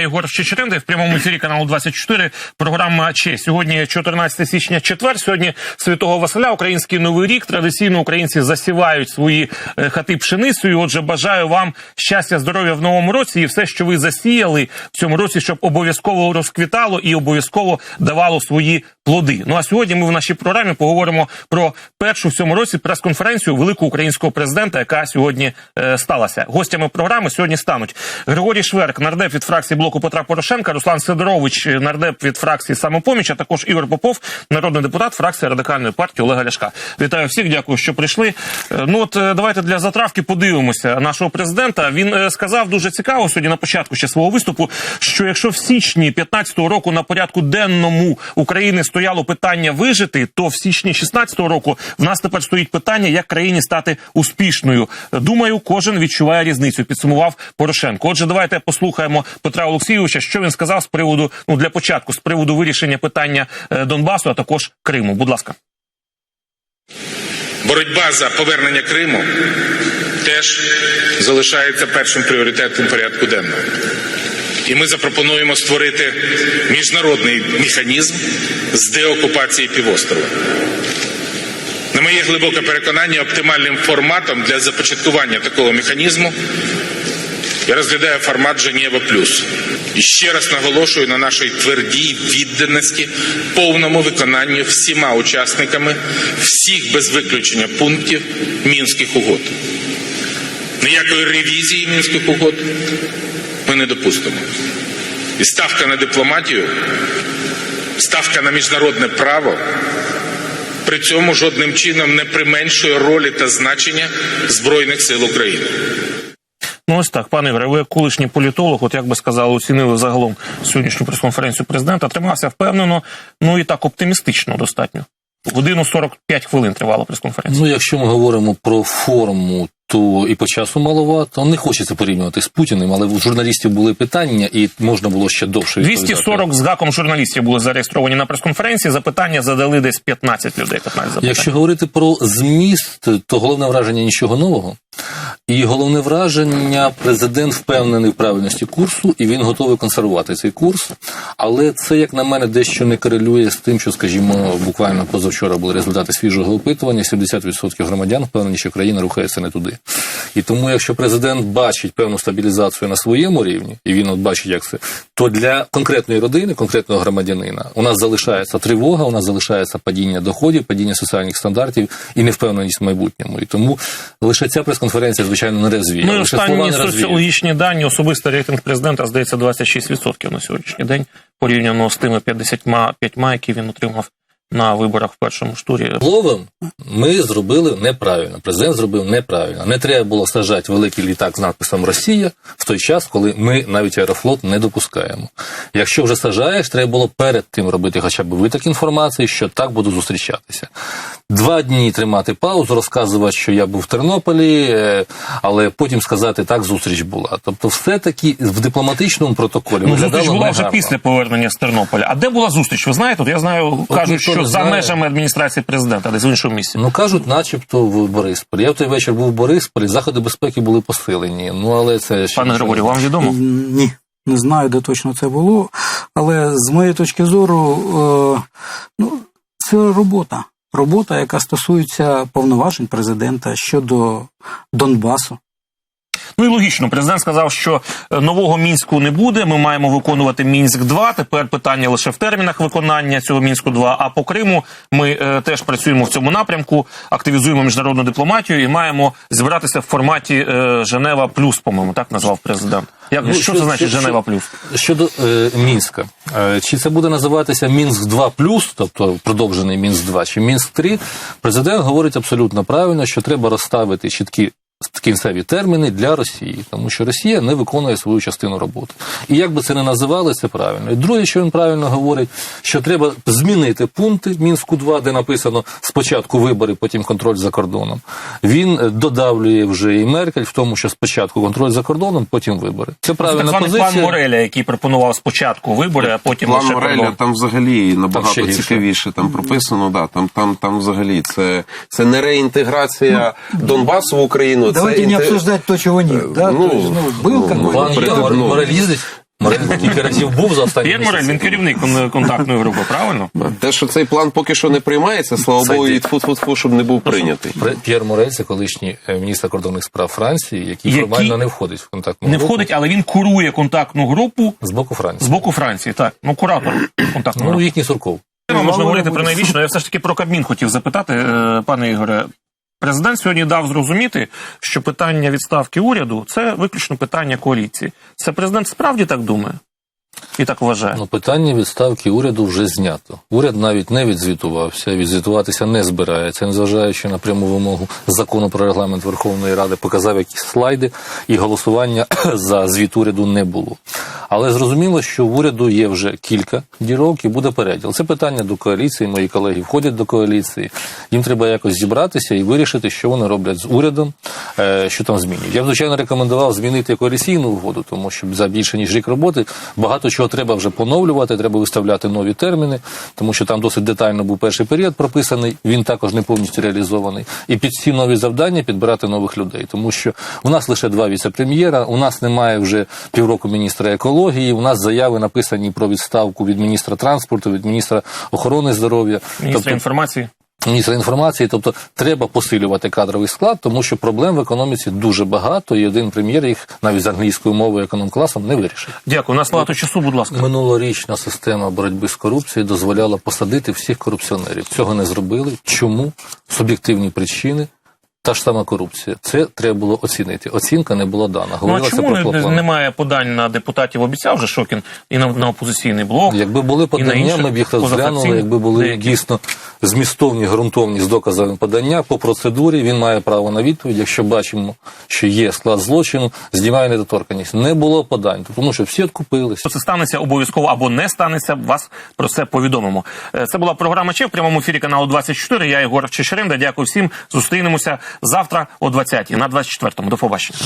Єгор Чечеринда. В прямому ефірі каналу 24. Програма Честь. Сьогодні 14 січня, четвер. Сьогодні Святого Василя, Український Новий рік. Традиційно українці засівають свої е, хати пшеницею. Отже, бажаю вам щастя, здоров'я в новому році і все, що ви засіяли в цьому році, щоб обов'язково розквітало і обов'язково давало свої плоди. Ну а сьогодні ми в нашій програмі поговоримо про першу в цьому році прес-конференцію великого українського президента, яка сьогодні е, сталася. Гостями програми сьогодні стануть Григорій Шверк, нардеп від фракції блоку Петра Порошенка, Руслан Сидорович, е, нардеп від фракції Самопоміч, а також Ігор Попов, народний депутат фракції радикальної партії Олега Ляшка. Вітаю всіх, дякую, що прийшли. Е, Ну от е, давайте для затравки подивимося нашого президента. Він сказав дуже цікаво сьогодні на початку ще свого виступу, що якщо в січні 15-го року на порядку денному України стояло питання вижити, то в січні 16-го року в нас тепер стоїть питання, як країні стати успішною. Думаю, кожен відчуває різницю. Підсумував Порошенко. Отже, давайте послухаємо Петра Олексійовича, що він сказав з приводу ну для початку з приводу вирішення питання е, Донбасу, а також Криму. Будь ласка. Боротьба за повернення Криму теж залишається першим пріоритетом порядку денного. І ми запропонуємо створити міжнародний механізм з деокупації півострова. На моє глибоке переконання, оптимальним форматом для започаткування такого механізму я розглядаю формат Женєва Плюс. І ще раз наголошую на нашій твердій відданості повному виконанню всіма учасниками всіх без виключення пунктів мінських угод. Ніякої ревізії мінських угод ми не допустимо. І ставка на дипломатію, ставка на міжнародне право при цьому жодним чином не применшує ролі та значення Збройних сил України. Ну ось так, пане Ігоре, ви як колишній політолог, от як би сказали, оцінили загалом сьогоднішню прес-конференцію президента. Тримався впевнено, ну і так оптимістично достатньо. Годину 45 хвилин тривала прес-конференція. Ну, якщо ми говоримо про форму, то і по часу маловато. Не хочеться порівнювати з Путіним, але в журналістів були питання, і можна було ще довше відповідати. 240 з гаком журналістів були зареєстровані на прес-конференції. Запитання задали десь 15 людей. 15 запитань. Якщо говорити про зміст, то головне враження нічого нового. І головне враження, президент впевнений в правильності курсу, і він готовий консервувати цей курс. Але це, як на мене, дещо не корелює з тим, що, скажімо, буквально позавчора були результати свіжого опитування. 70% громадян впевнені, що країна рухається не туди. І тому, якщо президент бачить певну стабілізацію на своєму рівні, і він от бачить, як це, то для конкретної родини, конкретного громадянина, у нас залишається тривога, у нас залишається падіння доходів, падіння соціальних стандартів і невпевненість в майбутньому. І тому лише ця прес-конференція, звичайно, не розвіє. Ну останні соціологічні дані, особистий рейтинг президента, здається, 26% на сьогоднішній день, порівняно з тими 55, які він отримав на виборах в першому ж турі. Словом, ми зробили неправильно. Президент зробив неправильно. Не треба було сажати великий літак з надписом Росія в той час, коли ми навіть аерофлот не допускаємо. Якщо вже сажаєш, треба було перед тим робити хоча б виток інформації, що так буду зустрічатися. Два дні тримати паузу, розказувати, що я був в Тернополі, е, але потім сказати, так зустріч була. Тобто, все-таки в дипломатичному протоколі Ну, зустріч була вже після повернення з Тернополя. А де була зустріч? Ви знаєте, от я знаю, кажуть, ніхто що за межами адміністрації президента, десь в іншому місці. Ну кажуть, начебто в Борисполі. Я в той вечір був в Борисполі, заходи безпеки були посилені. Ну але це ще Пане Григорію, вам відомо? Ні, не знаю, де точно це було. Але з моєї точки зору, е, ну, це робота. Робота, яка стосується повноважень президента щодо Донбасу. Ну і логічно, президент сказав, що е, нового мінську не буде. Ми маємо виконувати мінськ 2 Тепер питання лише в термінах виконання цього мінську 2 А по Криму ми е, теж працюємо в цьому напрямку, активізуємо міжнародну дипломатію і маємо зібратися в форматі е, Женева Плюс. По-моєму, так назвав президент. Як Ну, що, це значить Женева Плюс? Щодо е, Мінська, е, чи це буде називатися Мінськ 2 тобто продовжений Мінськ 2 чи Мінськ 3 президент говорить абсолютно правильно, що треба розставити чіткі кінцеві терміни для Росії, тому що Росія не виконує свою частину роботи. І як би це не називали, це правильно. І друге, що він правильно говорить, що треба змінити пункти Мінську 2 де написано спочатку вибори, потім контроль за кордоном. Він е, додавлює вже і Меркель в тому, що спочатку контроль за кордоном, потім вибори. Це Так правильна званий план. Мореля, який пропонував спочатку вибори, а потім План лише Мореля кордон. там взагалі набагато гірше. цікавіше там прописано. Да, там, там, там взагалі це, це не реінтеграція Донбасу в Україну. Давайте не обсуждать то, чего нет. Да? ну, То есть, ну, был ну, какой-то... Ну, Морель їздить? Кілька разів був за останні П'єр Морель, він керівник контактної групи, правильно? Те, що цей план поки що не приймається, слава Богу, і тфу-тфу-тфу, щоб не був прийнятий. П'єр Морель це колишній е, міністр кордонних справ Франції, який, формально не входить в контактну Не групу входить, але він курує контактну групу з боку Франції. з боку Франції. Так, ну куратор контактної Ну, їхній Сурков. Можна говорити про найвічно. Я все ж таки про Кабмін хотів запитати, е, пане Ігоре. Президент сьогодні дав зрозуміти, що питання відставки уряду це виключно питання коаліції. Це президент справді так думає і так вважає. Ну, питання відставки уряду вже знято. Уряд навіть не відзвітувався, відзвітуватися не збирається, незважаючи на пряму вимогу закону про регламент Верховної Ради, показав якісь слайди, і голосування за звіт уряду не було. Але зрозуміло, що в уряду є вже кілька дірок і буде переділ. Це питання до коаліції. Мої колеги входять до коаліції. Їм треба якось зібратися і вирішити, що вони роблять з урядом, е, що там змінюють. Я б звичайно рекомендував змінити коаліційну угоду, тому що за більше ніж рік роботи багато чого треба вже поновлювати, треба виставляти нові терміни, тому що там досить детально був перший період прописаний. Він також не повністю реалізований. І під ці нові завдання підбирати нових людей, тому що у нас лише два віце-прем'єра, у нас немає вже півроку міністра екології. У нас заяви написані про відставку від міністра транспорту, від міністра охорони здоров'я. Міністр інформації. Міністра інформації, тобто треба посилювати кадровий склад, тому що проблем в економіці дуже багато, і один прем'єр їх навіть з англійською мовою економ-класом не вирішить. Дякую. У нас багато часу, будь ласка. Минулорічна система боротьби з корупцією дозволяла посадити всіх корупціонерів. Цього не зробили. Чому? Суб'єктивні причини. Та ж сама корупція. Це треба було оцінити. Оцінка не була дана. Ну а чому про не- немає подань на депутатів? Обіцяв вже Шокін і на, на опозиційний блок. Якби були подання, ми б їх розглянули, якби були деяких. дійсно змістовні, ґрунтовні з доказами подання по процедурі. Він має право на відповідь. Якщо бачимо, що є склад злочину, знімає недоторканність. Не було подань, тому що всі откупились. Це станеться обов'язково або не станеться, вас про це повідомимо. Е, Це була програма Че в прямому ефірі каналу 24. Я Єгор Чешеринда. Дякую всім. Зустрінемося завтра о 20 на 24-му. До побачення.